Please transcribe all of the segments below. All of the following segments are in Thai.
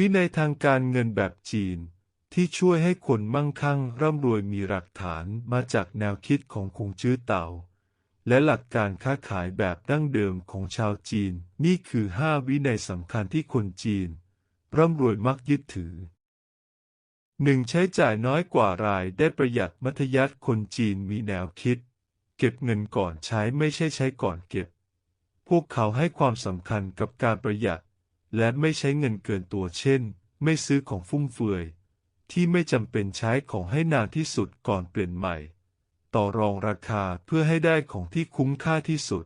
วินัยทางการเงินแบบจีน ที่ช่วยให้คนมั่งคั่งร่ำรวยมีหลักฐานมาจากแนวคิดของคงจื้อเต่า และหลักการค้าขายแบบดั้งเดิมของชาวจีน นี่คือห้าวินัยสำคัญที่คนจีน ร่ำรวยมักยึดถือหนึ่งใช้จ่ายน้อยกว่ารายได้ประหยัดมัธยัติคนจีนมีแนวคิด เก็บเงินก่อนใช้ไม่ใช่ใช้ก่อนเก็บ พวกเขาให้ความสำคัญกับการประหยัด และไม่ใช้เงินเกินตัวเช่น ไม่ซื้อของฟุ่มเฟือย ที่ไม่จำเป็นใช้ของให้นานที่สุดก่อนเปลี่ยนใหม่ ต่อรองราคาเพื่อให้ได้ของที่คุ้มค่าที่สุด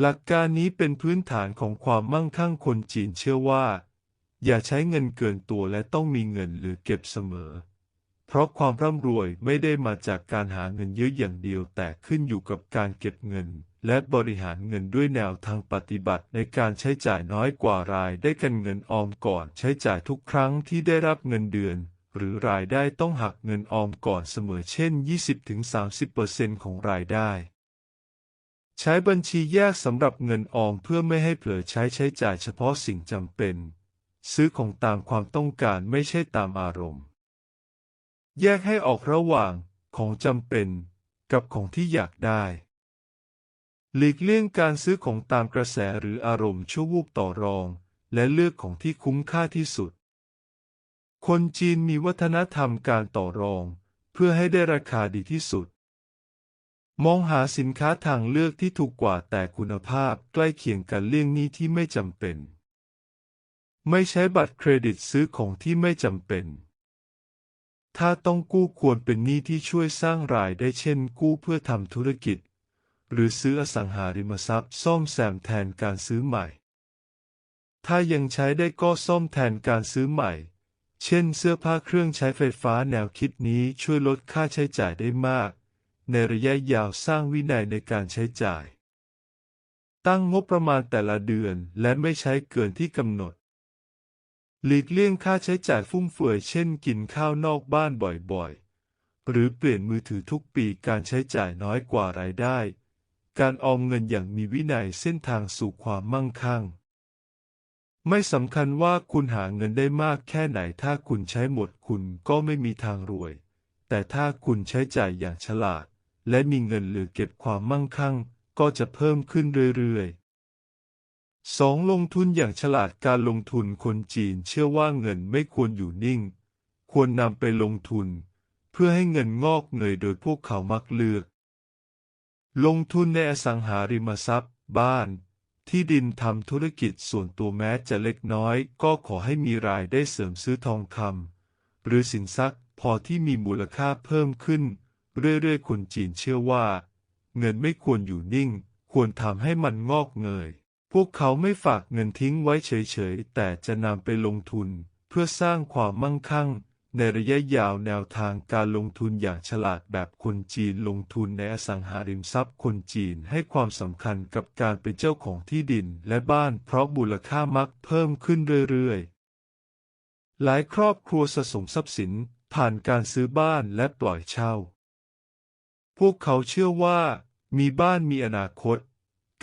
หลักการนี้เป็นพื้นฐานของความมั่งคั่งคนจีนเชื่อว่า อย่าใช้เงินเกินตัวและต้องมีเงินหรือเก็บเสมอ เพราะความร่ำรวยไม่ได้มาจากการหาเงินเยอะอย่างเดียวแต่ขึ้นอยู่กับการเก็บเงิน และบริหารเงินด้วยแนวทางปฏิบัติในการใช้จ่ายน้อยกว่ารายได้กันเงินออมก่อนใช้จ่ายทุกครั้งที่ได้รับเงินเดือน หรือรายได้ต้องหักเงินออมก่อนเสมอเช่น 20-30%ของรายได้ ใช้บัญชีแยกสำหรับเงินออมเพื่อไม่ให้เผลอใช้ใช้จ่ายเฉพาะสิ่งจำเป็น ซื้อของตามความต้องการไม่ใช่ตามอารมณ์ แยกให้ออกระหว่างของจำเป็น กับของที่อยากได้ หลีกเลี่ยงการซื้อของตามกระแสหรืออารมณ์ชั่ววูบต่อรอง และเลือกของที่คุ้มค่าที่สุด คนจีนมีวัฒนธรรมการต่อรอง เพื่อให้ได้ราคาดีที่สุด มองหาสินค้าทางเลือกที่ถูกกว่าแต่คุณภาพใกล้เคียงกันเลี่ยงหนี้ที่ไม่จำเป็น ไม่ใช้บัตรเครดิตซื้อของที่ไม่จำเป็น ถ้าต้องกู้ควรเป็นหนี้ที่ช่วยสร้างรายได้เช่น กู้เพื่อทำธุรกิจ หรือซื้ออสังหาริมทรัพย์ซ่อมแซมแทนการซื้อใหม่ ถ้ายังใช้ได้ก็ซ่อมแทนการซื้อใหม่ เช่นเสื้อผ้าเครื่องใช้ไฟฟ้าแนวคิดนี้ช่วยลดค่าใช้จ่ายได้มาก ในระยะยาวสร้างวินัยในการใช้จ่าย ตั้งงบประมาณแต่ละเดือนและไม่ใช้เกินที่กำหนด หลีกเลี่ยงค่าใช้จ่ายฟุ่มเฟือยเช่นกินข้าวนอกบ้านบ่อยๆ หรือเปลี่ยนมือถือทุกปีการใช้จ่ายน้อยกว่ารายได้ การออมเงินอย่างมีวินัยเส้นทางสู่ความมั่งคั่ง ไม่สำคัญว่าคุณหาเงินได้มากแค่ไหน ถ้าคุณใช้หมดคุณก็ไม่มีทางรวย แต่ถ้าคุณใช้จ่ายอย่างฉลาด และมีเงินเหลือเก็บความมั่งคั่ง ก็จะเพิ่มขึ้นเรื่อยๆ 2. ลงทุนอย่างฉลาดการลงทุนคนจีนเชื่อว่าเงินไม่ควรอยู่นิ่ง ควรนำไปลงทุน เพื่อให้เงินงอกเงยโดยพวกเขามักเลือก ลงทุนในอสังหาริมทรัพย์ บ้าน ที่ดินทำธุรกิจส่วนตัวแม้จะเล็กน้อย ก็ขอให้มีรายได้เสริมซื้อทองคำหรือสินทรัพย์พอที่มีมูลค่าเพิ่มขึ้น เรื่อยๆ คนจีนเชื่อว่า เงินไม่ควรอยู่นิ่ง ควรทำให้มันงอกเงย พวกเขาไม่ฝากเงินทิ้งไว้เฉยๆ แต่จะนำไปลงทุน เพื่อสร้างความมั่งคั่ง ในระยะยาวแนวทางการลงทุนอย่างฉลาดแบบคนจีนลงทุนในอสังหาริมทรัพย์คนจีนให้ความสำคัญกับการเป็นเจ้าของที่ดินและบ้านเพราะมูลค่ามักเพิ่มขึ้นเรื่อยๆ หลายครอบครัวสะสมทรัพย์สินผ่านการซื้อบ้านและปล่อยเช่า พวกเขาเชื่อว่ามีบ้านมีอนาคต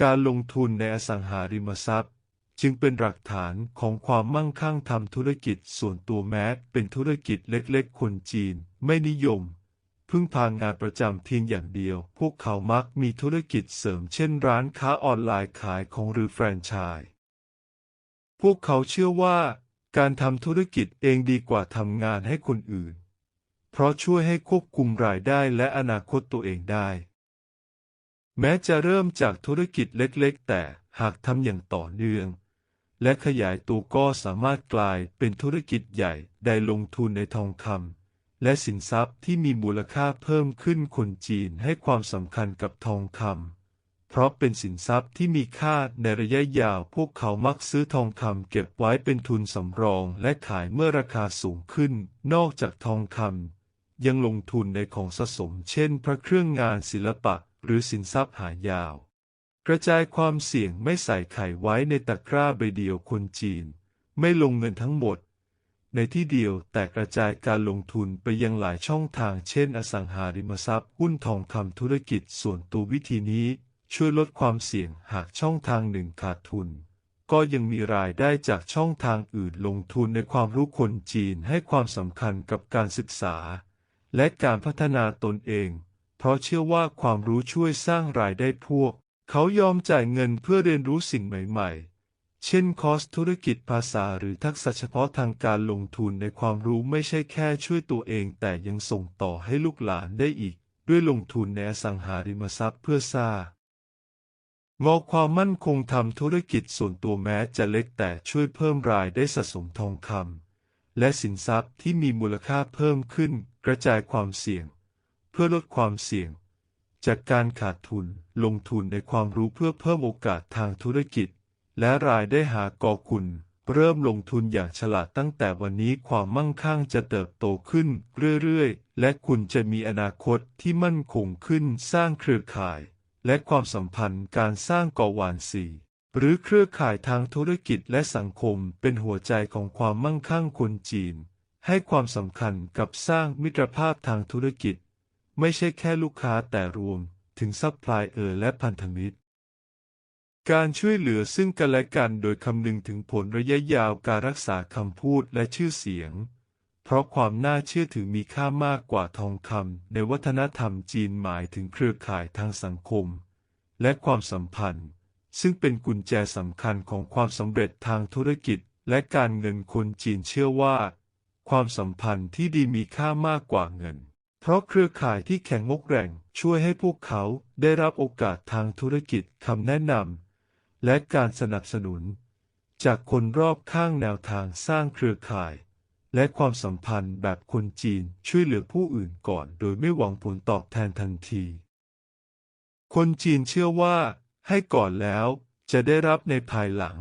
การลงทุนในอสังหาริมทรัพย์ จึงเป็นหลักฐานของความมั่งคั่งทำธุรกิจส่วนตัวแม้เป็นธุรกิจเล็กๆ คนจีนไม่นิยม พึ่งพางานประจำเพียงอย่างเดียว พวกเขามักมีธุรกิจเสริมเช่นร้านค้าออนไลน์ขายของหรือแฟรนไชส์พวกเขาเชื่อว่า การทำธุรกิจเองดีกว่าทำงานให้คนอื่น เพราะช่วยให้ควบคุมรายได้และอนาคตตัวเองได้ แม้จะเริ่มจากธุรกิจเล็กๆ แต่หากทำอย่างต่อเนื่อง และขยายตัวก็สามารถกลายเป็นธุรกิจใหญ่ได้ลงทุนในทองคำและสินทรัพย์ที่มีมูลค่าเพิ่มขึ้นคนจีนให้ความสำคัญกับทองคำเพราะเป็นสินทรัพย์ที่มีค่าในระยะยาวพวกเขามักซื้อทองคำเก็บไว้เป็นทุนสำรองและขายเมื่อราคาสูงขึ้น นอกจากทองคำยังลงทุนในของสะสม เช่น พระเครื่องงานศิลปะ หรือสินทรัพย์หายาว กระจายความเสี่ยงไม่ใส่ไข่ไว้ในตะกร้าใบเดียวคนจีน ไม่ลงเงินทั้งหมด ในที่เดียวแต่กระจายการลงทุนไปยังหลายช่องทางเช่น อสังหาริมทรัพย์หุ้นทองคำธุรกิจส่วนตัววิธีนี้ ช่วยลดความเสี่ยงหากช่องทางหนึ่งขาดทุน ก็ยังมีรายได้จากช่องทางอื่นลงทุนในความรู้คนจีนให้ความสำคัญกับการศึกษา และการพัฒนาตนเอง เพราะเชื่อว่าความรู้ช่วยสร้างรายได้พวก เขายอมจ่ายเงินเพื่อเรียนรู้สิ่งใหม่ ๆ เช่นคอร์สธุรกิจภาษาหรือทักษะเฉพาะทางการลงทุนในความรู้ไม่ใช่แค่ช่วยตัวเอง แต่ยังส่งต่อให้ลูกหลานได้อีก ด้วยลงทุนในอสังหาริมทรัพย์เพื่อสร้างงอความมั่นคงทำธุรกิจส่วนตัวแม้จะเล็กแต่ช่วยเพิ่มรายได้สะสมทองคำและสินทรัพย์ที่มีมูลค่าเพิ่มขึ้น กระจายความเสี่ยง เพื่อลดความเสี่ยง จากการขาดทุนลงทุนในความรู้เพื่อเพิ่มโอกาสทางธุรกิจ และรายได้หาก่อคุณ เริ่มลงทุนอย่างฉลาดตั้งแต่วันนี้ความมั่งคั่งจะเติบโตขึ้นเรื่อยๆ และคุณจะมีอนาคตที่มั่นคงขึ้นสร้างเครือข่าย และความสัมพันธ์การสร้างก่อวานสีหรือเครือข่ายทางธุรกิจและสังคมเป็นหัวใจของความมั่งคั่งคนจีน ให้ความสำคัญกับสร้างมิตรภาพทางธุรกิจ ไม่ใช่แค่ลูกค้าแต่รวมถึงซัพพลายเออร์และพันธมิตร การช่วยเหลือซึ่งกันและกันโดยคำนึงถึงผลระยะยาวการรักษาคำพูดและชื่อเสียง เพราะความน่าเชื่อถือมีค่ามากกว่าทองคำในวัฒนธรรมจีนหมายถึงเครือข่ายทางสังคม และความสัมพันธ์ ซึ่งเป็นกุญแจสำคัญของความสำเร็จทางธุรกิจและการเงินคนจีนเชื่อว่า ความสัมพันธ์ที่ดีมีค่ามากกว่าเงิน เพราะเครือข่ายที่แข็งงกแกร่งช่วยให้พวกเขาได้รับโอกาสทางธุรกิจคำแนะนำและการสนับสนุน จากคนรอบข้างแนวทางสร้างเครือข่าย และความสัมพันธ์แบบคนจีนช่วยเหลือผู้อื่นก่อนโดยไม่หวังผลตอบแทนทันที คนจีนเชื่อว่าให้ก่อนแล้วจะได้รับในภายหลัง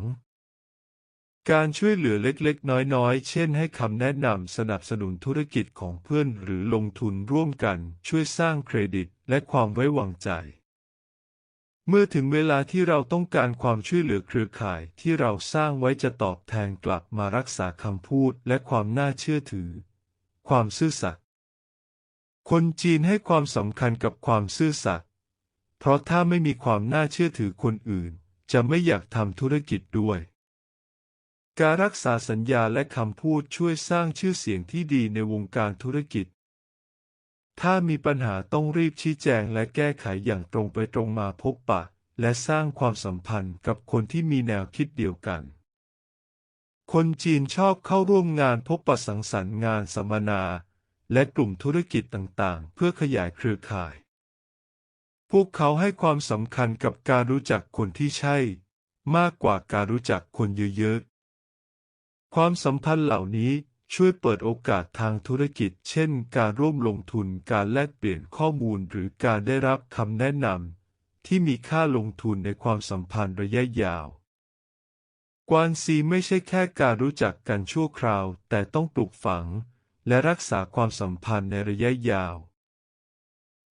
การช่วยเหลือเล็กๆ น้อยๆ เช่นให้คำแนะนำสนับสนุนธุรกิจของเพื่อนหรือลงทุนร่วมกันช่วยสร้างเครดิตและความไว้วางใจ เมื่อถึงเวลาที่เราต้องการความช่วยเหลือเครือข่ายที่เราสร้างไว้จะตอบแทนกลับมารักษาคำพูดและความน่าเชื่อถือ ความซื่อสัตย์ คนจีนให้ความสำคัญกับความซื่อสัตย์ เพราะถ้าไม่มีความน่าเชื่อถือคนอื่น จะไม่อยากทำธุรกิจด้วย การรักษาสัญญาและคำพูดช่วยสร้างชื่อเสียงที่ดีในวงการธุรกิจ ถ้ามีปัญหาต้องรีบชี้แจงและแก้ไขอย่างตรงไปตรงมาพบปะ และสร้างความสัมพันธ์กับคนที่มีแนวคิดเดียวกัน คนจีนชอบเข้าร่วมงานพบปะสังสรรค์งานสัมมนา และกลุ่มธุรกิจต่างๆ เพื่อขยายเครือข่าย พวกเขาให้ความสำคัญกับการรู้จักคนที่ใช่ มากกว่าการรู้จักคนเยอะๆ ความสัมพันธ์เหล่านี้ช่วยเปิดโอกาสทางธุรกิจ เช่น การร่วมลงทุน การแลกเปลี่ยนข้อมูล หรือการได้รับคำแนะนำที่มีค่าลงทุนในความสัมพันธ์ระยะยาว กวานซีไม่ใช่แค่การรู้จักกันชั่วคราว แต่ต้องปลูกฝัง และรักษาความสัมพันธ์ในระยะยาว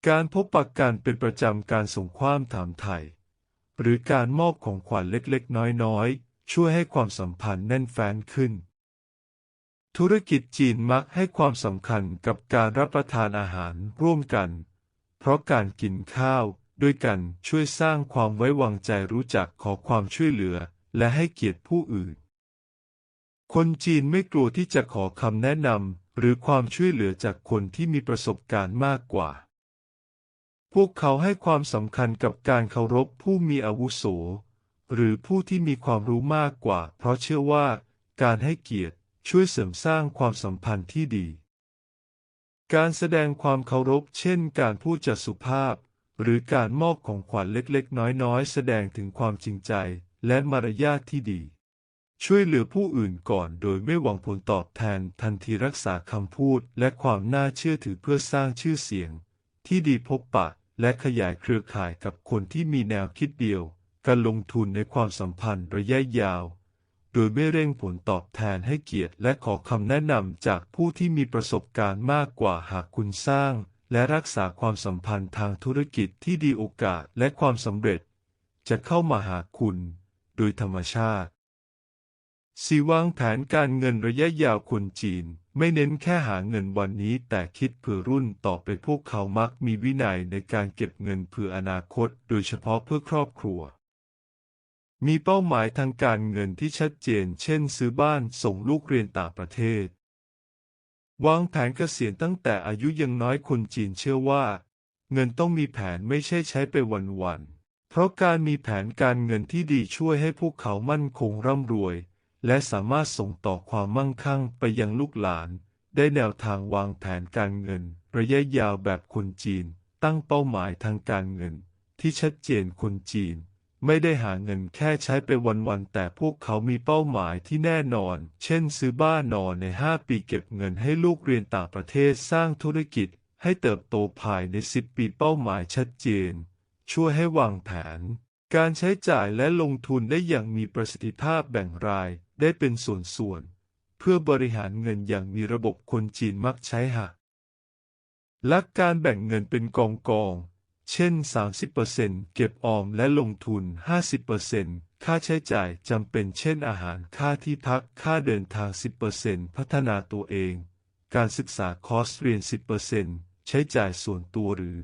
การพบปะกันเป็นประจำการส่งความถามไถ่หรือการมอบของขวัญเล็กๆ น้อยๆ ช่วยให้ความสัมพันธ์แน่นแฟ้นขึ้น ธุรกิจจีนมักให้ความสำคัญกับการรับประทานอาหารร่วมกัน เพราะการกินข้าวด้วยกันช่วยสร้างความไว้วางใจรู้จักขอความช่วยเหลือ และให้เกียรติผู้อื่น คนจีนไม่กลัวที่จะขอคำแนะนำหรือความช่วยเหลือจากคนที่มีประสบการณ์มากกว่า พวกเขาให้ความสำคัญกับการเคารพผู้มีอาวุโส หรือผู้ที่มีความรู้มากกว่า เพราะเชื่อว่า การให้เกียรติช่วยเสริมสร้างความสัมพันธ์ที่ดี การแสดงความเคารพ เช่น การพูดจาสุภาพ หรือการมอบของขวัญเล็กๆ น้อยๆ แสดงถึงความจริงใจและมารยาทที่ดี ช่วยเหลือผู้อื่นก่อนโดยไม่หวังผลตอบแทนทันทีรักษาคำพูดและความน่าเชื่อถือเพื่อสร้างชื่อเสียง ที่ดีพบปะและขยายเครือข่ายกับคนที่มีแนวคิดเดียว การลงทุนในความสัมพันธ์ระยะยาว โดยไม่เร่งผลตอบแทนให้เกียรติและขอคำแนะนำจากผู้ที่มีประสบการณ์มากกว่าหากคุณสร้าง และรักษาความสัมพันธ์ทางธุรกิจที่ดีโอกาสและความสำเร็จ จะเข้ามาหาคุณ โดยธรรมชาติสีวางแผนการเงินระยะยาวคนจีน ไม่เน้นแค่หาเงินวันนี้แต่คิดเผื่อรุ่นต่อไปพวกเขามักมีวินัยในการเก็บเงินเผื่ออนาคต โดยเฉพาะเพื่อครอบครัว มีเป้าหมายทางการเงินที่ชัดเจน เช่น ซื้อบ้านส่งลูกเรียนต่างประเทศ วางแผนเกษียณตั้งแต่อายุยังน้อยคนจีนเชื่อว่า เงินต้องมีแผนไม่ใช่ใช้ไปวันๆ เพราะการมีแผนการเงินที่ดีช่วยให้พวกเขามั่นคงร่ำรวย และสามารถส่งต่อความมั่งคั่งไปยังลูกหลาน ได้แนวทางวางแผนการเงิน ระยะยาวแบบคนจีน ตั้งเป้าหมายทางการเงิน ที่ชัดเจนคนจีน ไม่ได้หาเงินแค่ใช้ไปวันๆแต่พวกเขามีเป้าหมายที่แน่นอน เช่นซื้อบ้านนอนใน 5 ปีเก็บเงินให้ลูกเรียนต่างประเทศสร้างธุรกิจ ให้เติบโตภายใน 10 ปีเป้าหมายชัดเจน ช่วยให้วางแผน การใช้จ่ายและลงทุนได้อย่างมีประสิทธิภาพแบ่งรายได้เป็นส่วนๆเพื่อบริหารเงินอย่างมีระบบคนจีนมักใช้หะหลักการแบ่งเงินเป็นกองกองๆ เช่น 30%เก็บออมและลงทุน 50%ค่าใช้จ่ายจำเป็นเช่นอาหาร ค่าที่พัก ค่าเดินทาง 10%พัฒนาตัวเอง การศึกษาคอร์สเรียน 10%ใช้จ่ายส่วนตัวหรือ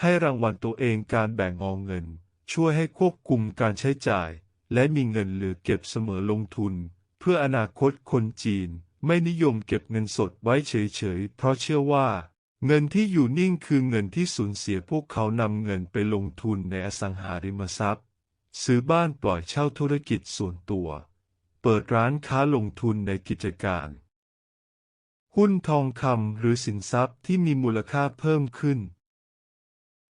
ให้รางวัลตัวเองการแบ่งออมเงิน ช่วยให้ควบคุมการใช้จ่าย และมีเงินเหลือเก็บเสมอลงทุน เพื่ออนาคตคนจีนไม่นิยมเก็บเงินสดไว้เฉยๆ เพราะเชื่อว่า เงินที่อยู่นิ่งคือเงินที่สูญเสียพวกเขานำเงินไปลงทุนในอสังหาริมทรัพย์ ซื้อบ้านปล่อยเช่าธุรกิจส่วนตัว เปิดร้านค้าลงทุนในกิจการ หุ้นทองคำหรือสินทรัพย์ที่มีมูลค่าเพิ่มขึ้น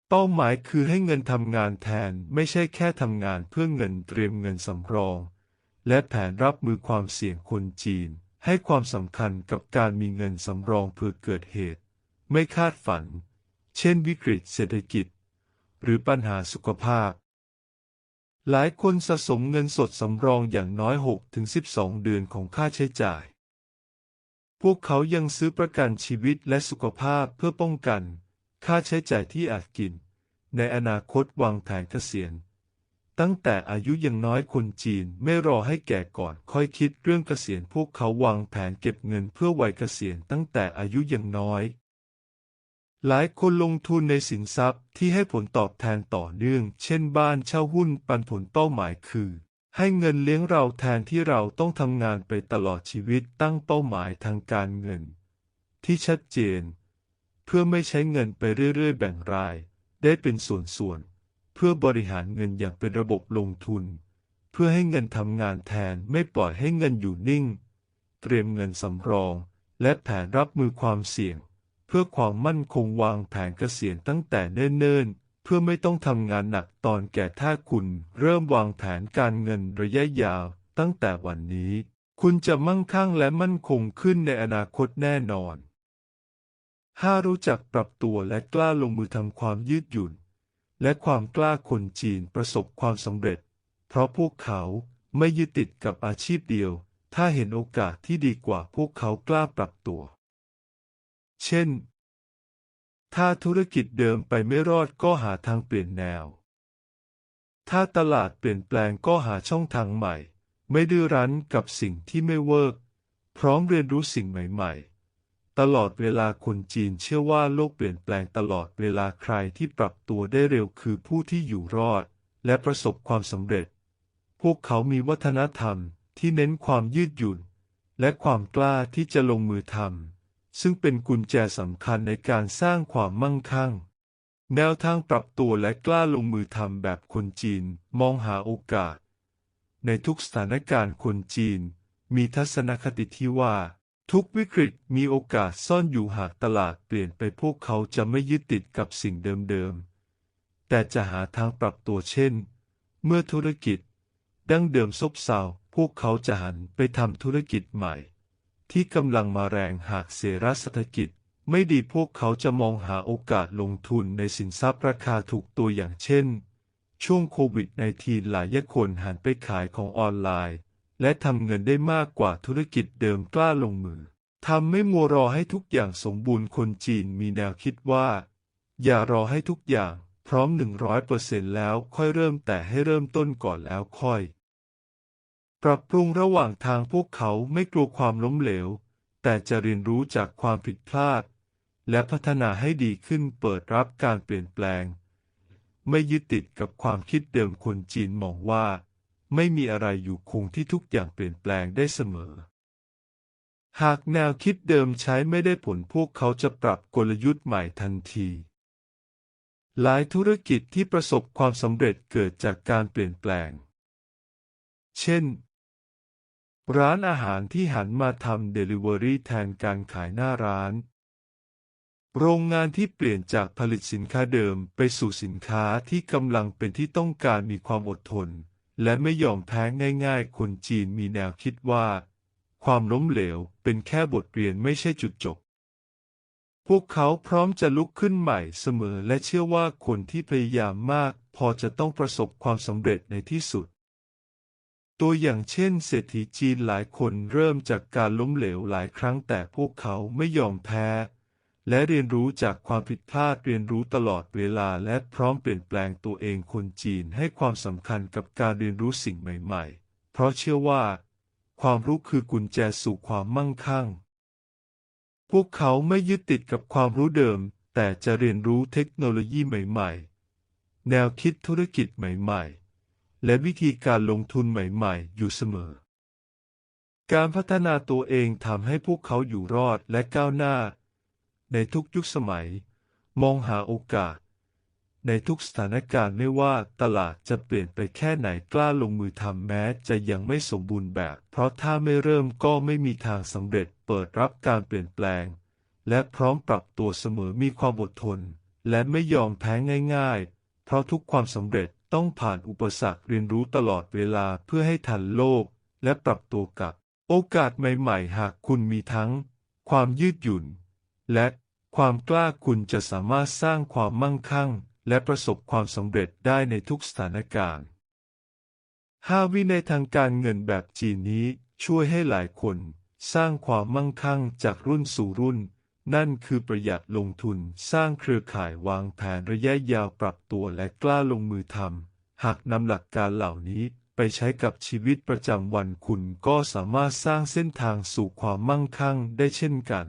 เป้าหมายคือให้เงินทำงานแทนไม่ใช่แค่ทำงานเพื่อเงินเตรียมเงินสำรอง และแผนรับมือความเสี่ยงคนจีน ให้ความสำคัญกับการมีเงินสำรองเพื่อเกิดเหตุ ไม่คาดฝัน เช่นวิกฤตเศรษฐกิจ หรือปัญหาสุขภาพ หลายคนสะสมเงินสดสำรองอย่างน้อย 6-12 เดือนของค่าใช้จ่าย พวกเขายังซื้อประกันชีวิตและสุขภาพเพื่อป้องกัน ค่าใช้จ่ายที่อาจกิน ในอนาคตวางแผนเกษียณตั้งแต่อายุยังน้อยคนจีนไม่รอให้แก่ก่อนค่อยคิดเรื่องเกษียณพวกเขาวางแผนเก็บเงินเพื่อวัยเกษียณตั้งแต่อายุยังน้อย หลายคนลงทุนในสินทรัพย์ที่ให้ผลตอบแทนต่อเนื่อง เช่นบ้านเช่าหุ้นปันผลเป้าหมายคือ ให้เงินเลี้ยงเราแทนที่เราต้องทำงานไปตลอดชีวิตตั้งเป้าหมายทางการเงิน ที่ชัดเจน เพื่อไม่ใช้เงินไปเรื่อยๆ แบ่งราย ได้เป็นส่วนๆ เพื่อบริหารเงินอย่างเป็นระบบลงทุน เพื่อให้เงินทำงานแทนไม่ปล่อยให้เงินอยู่นิ่ง เตรียมเงินสำรอง และแผนรับมือความเสี่ยง เพื่อความมั่นคงวางแผนเกษียณตั้งแต่เนิ่นๆ เพื่อไม่ต้องทำงานหนักตอนแก่ถ้าคุณเริ่มวางแผนการเงินระยะยาวตั้งแต่วันนี้ คุณจะมั่งคั่งและมั่นคงขึ้นในอนาคตแน่นอนห้ารู้จักปรับตัวและกล้าลงมือทำความยืดหยุ่น และความกล้าคนจีนประสบความสำเร็จ เพราะพวกเขาไม่ยึดติดกับอาชีพเดียว ถ้าเห็นโอกาสที่ดีกว่าพวกเขากล้าปรับตัว เช่น ถ้าธุรกิจเดิมไปไม่รอดก็หาทางเปลี่ยนแนว ถ้าตลาดเปลี่ยนแปลงก็หาช่องทางใหม่ ไม่ดื้อรั้นกับสิ่งที่ไม่เวิร์กพร้อมเรียนรู้สิ่งใหม่ๆ ตลอดเวลาคนจีนเชื่อว่าโลกเปลี่ยนแปลงตลอดเวลาใครที่ปรับตัวได้เร็วคือผู้ที่อยู่รอด และประสบความสำเร็จ พวกเขามีวัฒนธรรมที่เน้นความยืดหยุ่น และความกล้าที่จะลงมือทำ ซึ่งเป็นกุญแจสำคัญในการสร้างความมั่งคั่ง แนวทางปรับตัวและกล้าลงมือทำแบบคนจีนมองหาโอกาส ในทุกสถานการณ์คนจีน มีทัศนคติที่ว่า ทุกวิกฤตมีโอกาสซ่อนอยู่หากตลาดเปลี่ยนไปพวกเขาจะไม่ยึดติดกับสิ่งเดิมๆ แต่จะหาทางปรับตัวเช่น เมื่อธุรกิจ ดั้งเดิมซบเซาพวกเขาจะหันไปทำธุรกิจใหม่ ที่กำลังมาแรงหากเศรษฐกิจ ไม่ดีพวกเขาจะมองหาโอกาสลงทุนในสินทรัพย์ราคาถูกตัวอย่างเช่น ช่วงโควิดในทีหลายคนหันไปขายของออนไลน์ และทำเงินได้มากกว่าธุรกิจเดิมกล้าลงมือทำไม่มัวรอให้ทุกอย่างสมบูรณ์คนจีนมีแนวคิดว่า อย่ารอให้ทุกอย่างพร้อมหนึ่งร้อยเปอร์เซ็นต์แล้วค่อยเริ่มแต่ให้เริ่มต้นก่อนแล้วค่อย ปรับปรุงระหว่างทางพวกเขาไม่กลัวความล้มเหลว แต่จะเรียนรู้จากความผิดพลาด และพัฒนาให้ดีขึ้นเปิดรับการเปลี่ยนแปลง ไม่ยึดติดกับความคิดเดิมคนจีนมองว่า ไม่มีอะไรอยู่คงที่ทุกอย่างเปลี่ยนแปลงได้เสมอ หากแนวคิดเดิมใช้ไม่ได้ผลพวกเขาจะปรับกลยุทธ์ใหม่ทันทีหลายธุรกิจที่ประสบความสำเร็จเกิดจากการเปลี่ยนแปลง เช่น ร้านอาหารที่หันมาทำเดลิเวอรี่แทนการขายหน้าร้าน โรงงานที่เปลี่ยนจากผลิตสินค้าเดิมไปสู่สินค้าที่กำลังเป็นที่ต้องการมีความอดทน และไม่ยอมแพ้ง่ายๆ คนจีนมีแนวคิดว่า ความล้มเหลวเป็นแค่บทเรียนไม่ใช่จุดจบ พวกเขาพร้อมจะลุกขึ้นใหม่เสมอและเชื่อว่าคนที่พยายามมาก พอจะต้องประสบความสำเร็จในที่สุด ตัวอย่างเช่นเศรษฐีจีนหลายคนเริ่มจากการล้มเหลวหลายครั้งแต่พวกเขาไม่ยอมแพ้ และเรียนรู้จากความผิดพลาดเรียนรู้ตลอดเวลาและพร้อมเปลี่ยนแปลงตัวเองคนจีนให้ความสำคัญกับการเรียนรู้สิ่งใหม่ๆ เพราะเชื่อว่า ความรู้คือกุญแจสู่ความมั่งคั่ง พวกเขาไม่ยึดติดกับความรู้เดิม แต่จะเรียนรู้เทคโนโลยีใหม่ ๆ แนวคิดธุรกิจใหม่ ๆ และวิธีการลงทุนใหม่ๆ อยู่เสมอ การพัฒนาตัวเองทำให้พวกเขาอยู่รอดและก้าวหน้า ในทุกยุคสมัย มองหาโอกาส ในทุกสถานการณ์ไม่ว่าตลาดจะเปลี่ยนไปแค่ไหนกล้าลงมือทำแม้จะยังไม่สมบูรณ์แบบ เพราะถ้าไม่เริ่มก็ไม่มีทางสำเร็จเปิดรับการเปลี่ยนแปลง และพร้อมปรับตัวเสมอมีความอดทน และไม่ยอมแพ้ง่าย ๆ เพราะทุกความสำเร็จ ต้องผ่านอุปสรรคเรียนรู้ตลอดเวลาเพื่อให้ทันโลก และปรับตัวกับ โอกาสใหม่ๆ หากคุณมีทั้ง ความยืดหยุ่น และความกล้าคุณจะสามารถสร้างความมั่งคั่ง และประสบความสำเร็จได้ในทุกสถานการณ์ห้าวินัยทางการเงินแบบจีนนี้ช่วยให้หลายคน สร้างความมั่งคั่งจากรุ่นสู่รุ่น นั่นคือประหยัดลงทุนสร้างเครือข่ายวางแผนระยะยาวปรับตัวและกล้าลงมือทำ หากนำหลักการเหล่านี้ไปใช้กับชีวิตประจำวันคุณก็สามารถสร้างเส้นทางสู่ความมั่งคั่งได้เช่นกัน